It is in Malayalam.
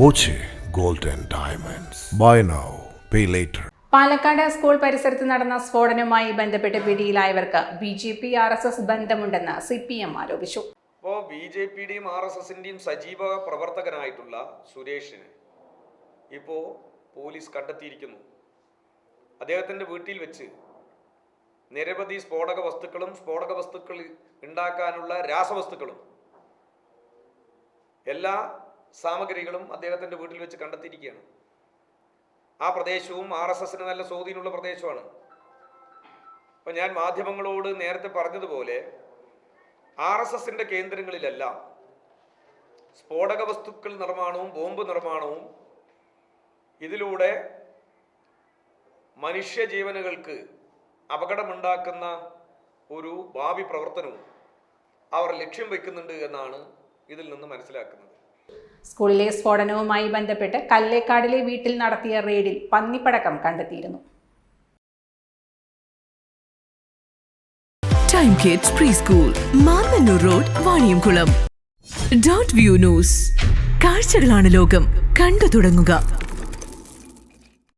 Boche gold diamonds. Buy now pay later. Palakkad school പരിസരത്ത് നടന്ന സ്ഫോടനവുമായി ബന്ധപ്പെട്ട് പിടിയിലായവർക്ക് B J P R S S ബന്ധമുണ്ടെന്ന് സി പി എം ആരോപിച്ചു. ഇപ്പോൾ ബി ജെ പിയുടെയും ആർ എസ് എസിന്റെയും സജീവ പ്രവർത്തകനായിട്ടുള്ള സുരേഷിനെ ഇപ്പോൾ പോലീസ് കണ്ടെത്തിയിരിക്കുന്നു. അദ്ദേഹത്തിന്റെ വീട്ടിൽ വെച്ച് നിരവധി സ്ഫോടക വസ്തുക്കളും സ്ഫോടക വസ്തുക്കൾ ഉണ്ടാക്കാനുള്ള രാസവസ്തുക്കളും എല്ലാ സാമഗ്രികളും അദ്ദേഹത്തിന്റെ വീട്ടിൽ വെച്ച് കണ്ടെത്തിയിരിക്കുകയാണ്. ആ പ്രദേശവും ആർ എസ് എസിന് നല്ല സ്വാധീനമുള്ള പ്രദേശമാണ്. അപ്പം ഞാൻ മാധ്യമങ്ങളോട് നേരത്തെ പറഞ്ഞതുപോലെ ആർ എസ് എസിന്റെ കേന്ദ്രങ്ങളിലെല്ലാം സ്ഫോടക വസ്തുക്കൾ നിർമ്മാണവും ബോംബ് നിർമ്മാണവും ഇതിലൂടെ മനുഷ്യജീവനുകൾക്ക് അപകടമുണ്ടാക്കുന്ന ഒരു ഭാവി പ്രവർത്തനവും അവർ ലക്ഷ്യം വയ്ക്കുന്നുണ്ട് എന്നാണ് ഇതിൽ നിന്ന് മനസ്സിലാക്കുന്നത്. സ്കൂളിലെ സ്ഫോടനവുമായി ബന്ധപ്പെട്ട് കല്ലേക്കാടിലെ വീട്ടിൽ നടത്തിയ റെയ്ഡിൽ പന്നിപ്പടക്കം കണ്ടെത്തിയിരുന്നു. Time kids pre school road dot view news കാഴ്ചകളാണ് ലോകം. കണ്ടു തുടങ്ങുക.